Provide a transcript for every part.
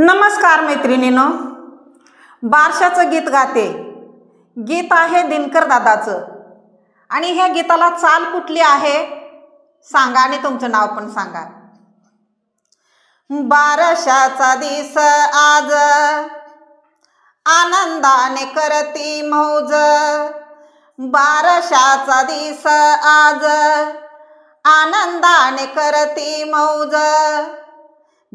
नमस्कार मैत्रिणीनो. बारशाचं गीत गाते. गीत आहे दिनकर दादाचं. आणि ह्या गीताला चाल कुठली आहे? सांगा आणि तुमचं नाव पण सांगा. बारशाचा दिस आज आनंदाने करती मौज. बारशाचा दिस आज आनंदाने करती मौज.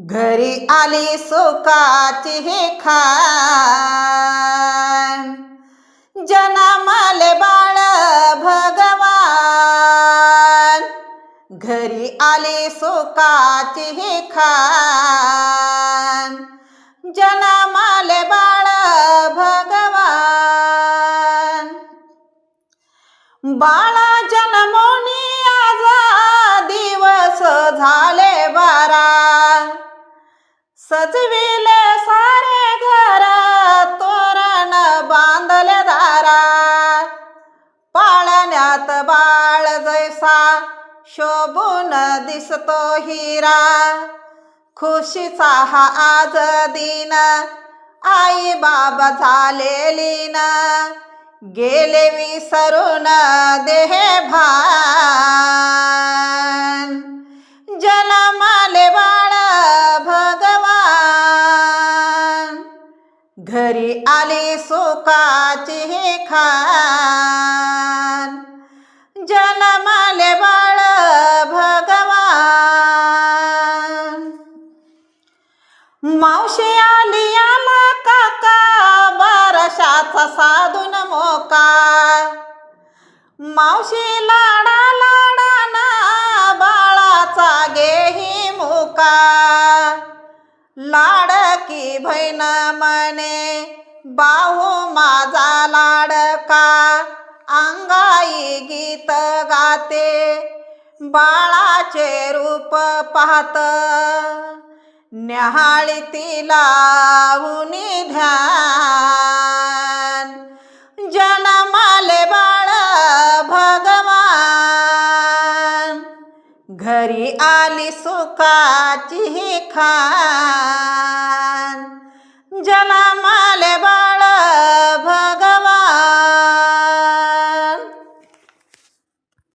घरी आली सुखाची हे खान जनामाले बाळ भगवान. घरी आली सुखाची हे खान जनामाले बाळ भगवान. बाळा जन्मोनी सजविले सारे घर तोरण बांधले दारा पाळण्यात बाळ जैसा शोभून दिसतो हिरा. खुशीचा हा आज दिन आई बाबा झालेली ना. गेले विसरून देहे भा घरी आली सोकाचे हे खान. जन्माले बाळ भगवान. मावशी आली आला काका बारशाचा साधून मोका. मावशी लाडा लाडा ना बाळाचा गेही मुका. की भैन मने बाहू माझा लाडका अंगाई गीत गाते बाळाचे रूप पाहत. न्याहाळी तिला उनी ध्यान. जन्माले बाळ भगवान. घरी आली सुखाची खान. 这样吗